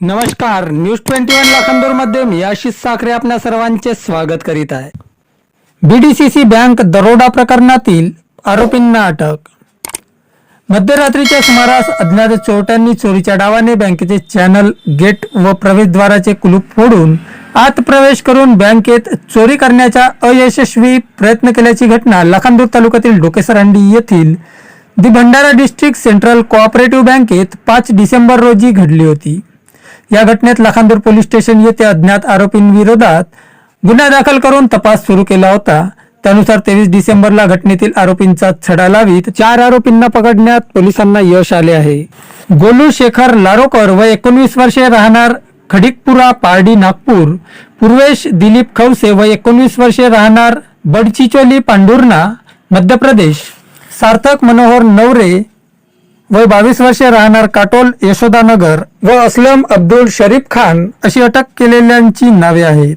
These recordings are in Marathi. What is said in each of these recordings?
नमस्कार न्यूज ट्वेंटी वन लाखांदूरमध्ये मी आशिष साखरे आपल्या सर्वांचे स्वागत करीत आहे. बीडीसीसी बँक दरोडा प्रकरणातील आरोपींना अटक. मध्यरात्रीच्या सुमारास अज्ञात चोरट्यांनी चोरीच्या डावाने बँकेचे चॅनल गेट व प्रवेशद्वाराचे कुलूप फोडून आत प्रवेश करून बँकेत चोरी करण्याचा अयशस्वी प्रयत्न केल्याची घटना लखानदूर तालुक्यातील डोकेसरांडी येथील the Bhandara district central cooperative बँकेत पाच डिसेंबर रोजी घडली होती. या घटनेत लखानदूर पोलीस स्टेशन येथे अज्ञात आरोपींविरोधात गुन्हा दाखल करून तपास सुरू केला होता. त्यानुसार तेवीस डिसेंबरला घटनेतील आरोपींचा छडा लावीत चार आरोपींना पकडण्यात पोलिसांना यश आले आहे. गोलू शेखर लारोकर व एकोणवीस वर्षे राहणार खडिकपुरा पारडी नागपूर. पूर्वेश दिलीप खवसे व एकोणवीस वर्षे राहणार बडचिचोली पांडुर्णा मध्य प्रदेश. सार्थक मनोहर नवरे वय बावीस वर्षे राहणार काटोल यशोदानगर व असलम अब्दुल शरीफ खान अशी अटक केलेल्यांची नावे आहेत.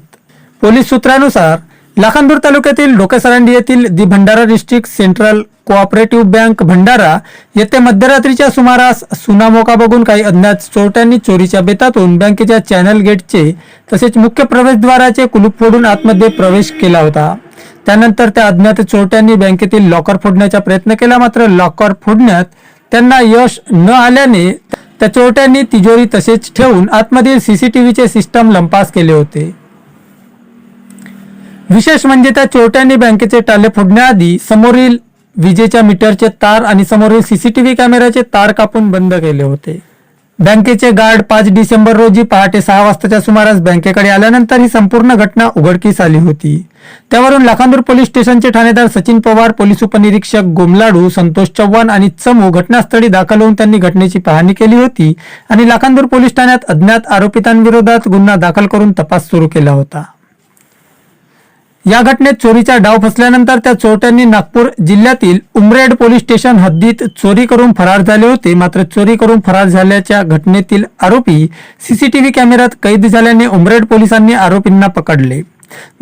पोलीस सूत्रानुसार लाखांदूर तालुक्यातील डोकेसरांडी येथील the Bhandara district central cooperative bank Bhandara येथे मध्यरात्रीच्या सुमारास सुनामोका बघून काही अज्ञात चोरट्यांनी चोरीच्या बेतातून बँकेच्या चॅनल गेटचे तसेच मुख्य प्रवेशद्वाराचे कुलूप फोडून आतमध्ये प्रवेश केला होता. त्यानंतर त्या अज्ञात चोरट्यांनी बँकेतील लॉकर फोडण्याचा प्रयत्न केला मात्र लॉकर फोडण्यात त्यांना यश न आल्याने त्या चोरट्यांनी तिजोरी तसेच ठेवून आतमधील सीसीटीव्हीचे सिस्टम लंपास केले होते. विशेष म्हणजे त्या चोरट्यांनी बँकेचे टाले फोडण्याआधी समोरील विजेच्या मीटरचे तार आणि समोरील सीसीटीव्ही कॅमेऱ्याचे तार कापून बंद केले होते. बँकेचे गार्ड पाच डिसेंबर रोजी पहाटे सहा वाजताच्या सुमारास बँकेकडे आल्यानंतर ही संपूर्ण घटना उघडकीस आली होती. त्यावरून लाखांदूर पोलीस स्टेशनचे ठाणेदार सचिन पवार पोलीस उपनिरीक्षक गोमलाडू संतोष चव्हाण आणि चमू हो घटनास्थळी दाखल होऊन त्यांनी घटनेची पाहणी केली होती आणि लाखांदूर पोलीस ठाण्यात अज्ञात आरोपितांविरोधात गुन्हा दाखल करून तपास सुरू केला होता. या घटनेत चोरीचा डाव फसल्यानंतर त्या चोरट्यांनी नागपूर जिल्ह्यातील उमरेड पोलीस स्टेशन हद्दीत चोरी करून फरार झाले होते. मात्र चोरी करून फरार झाल्याच्या घटनेतील आरोपी सीसीटीव्ही कॅमेऱ्यात कैद झाल्याने उमरेड पोलिसांनी आरोपींना पकडले.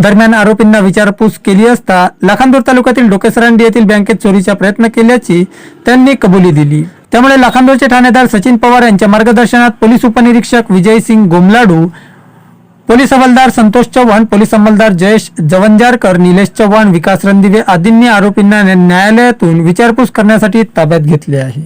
दरम्यान आरोपींना विचारपूस केली असता लाखांदूर तालुक्यातील डोकेसरांडी येथील बँकेत चोरीचा प्रयत्न केल्याची त्यांनी कबुली दिली. त्यामुळे लाखांदूरचे ठाणेदार सचिन पवार यांच्या मार्गदर्शनात पोलीस उपनिरीक्षक विजय सिंग गोमलाडू पोलीस हवालदार संतोष चव्हाण पोलीस अंमलदार जयेश जवंजारकर निलेश चव्हाण विकास रणदिवे आदींनी आरोपींना न्यायालयातून विचारपूस करण्यासाठी ताब्यात घेतले आहे.